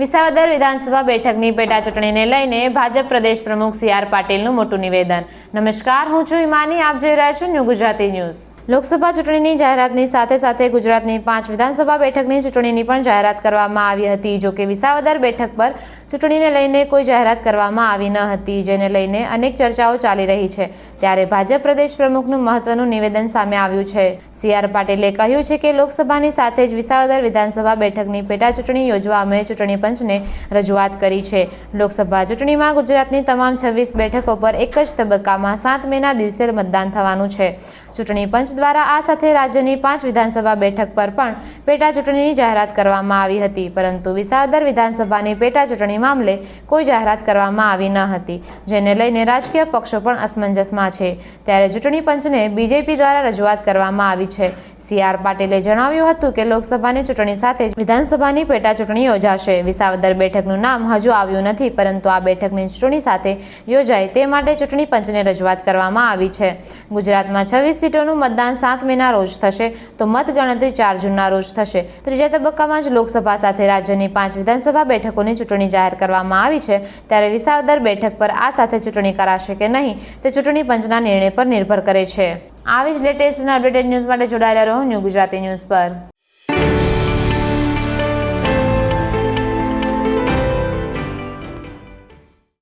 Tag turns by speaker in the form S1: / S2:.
S1: વિસાવદર વિધાનસભા બેઠકની પેટા ચૂંટણીને લઈને ભાજપ પ્રદેશ પ્રમુખ સી આર પાટીલનું મોટું નિવેદન. નમસ્કાર, હું છું હિમાની, આપ જોઈ રહ્યા છો ન્યૂ ગુજરાતી ન્યૂઝ. લોકસભા ચૂંટણીની જાહેરાતની સાથે સાથે ગુજરાતની પાંચ વિધાનસભા બેઠકની ચૂંટણીની પણ જાહેરાત કરવામાં આવી હતી, જો કે વિસાવદર બેઠક પર ચૂંટણીને લઈને કોઈ જાહેરાત કરવામાં આવી ન હતી, જેને લઈને અનેક ચર્ચાઓ ચાલી રહી છે. ત્યારે ભાજપ પ્રદેશ પ્રમુખનું મહત્વનું નિવેદન સામે આવ્યું છે. સી આર પાટીલે કહ્યું છે કે લોકસભાની સાથે જ વિસાવદર વિધાનસભા બેઠકની પેટા ચૂંટણી યોજવા અમે ચૂંટણી પંચને રજૂઆત કરી છે. લોકસભા ચૂંટણીમાં ગુજરાતની તમામ છવ્વીસ બેઠકો પર એક જ તબક્કામાં સાત મેના દિવસે મતદાન થવાનું છે. ચૂંટણી પંચ દ્વારા આ સાથે રાજ્યની પાંચ વિધાનસભા બેઠક પર પણ પેટા ચૂંટણીની જાહેરાત કરવામાં આવી હતી, પરંતુ વિસાવદર વિધાનસભાની પેટા ચૂંટણી મામલે કોઈ જાહેરાત કરવામાં આવી ન હતી, જેને લઈને રાજકીય પક્ષો પણ અસમંજસમાં છે. ત્યારે ચૂંટણી પંચને બીજેપી દ્વારા રજૂઆત કરવામાં આવી છે. સી આર પાટીલે જણાવ્યું હતું કે લોકસભાની ચૂંટણી સાથે જ વિધાનસભાની પેટા ચૂંટણી યોજાશે. વિસાવદર બેઠકનું નામ હજુ આવ્યું નથી, પરંતુ આ બેઠકની ચૂંટણી સાથે યોજાય તે માટે ચૂંટણી પંચને રજૂઆત કરવામાં આવી છે. ગુજરાતમાં છવ્વીસ સીટોનું મતદાન સાત મેના રોજ થશે, તો મતગણતરી ચાર જૂનના રોજ થશે. ત્રીજા તબક્કામાં જ લોકસભા સાથે રાજ્યની પાંચ વિધાનસભા બેઠકોની ચૂંટણી જાહેર કરવામાં આવી છે. ત્યારે વિસાવદર બેઠક પર આ સાથે ચૂંટણી કરાશે કે નહીં, તે ચૂંટણી પંચના નિર્ણય પર નિર્ભર કરે છે. આવી જ લેટેસ્ટ અને અપડેટેડ ન્યૂઝ માટે જોડાયેલા રહો ન્યૂ ગુજરાતી ન્યૂઝ પર.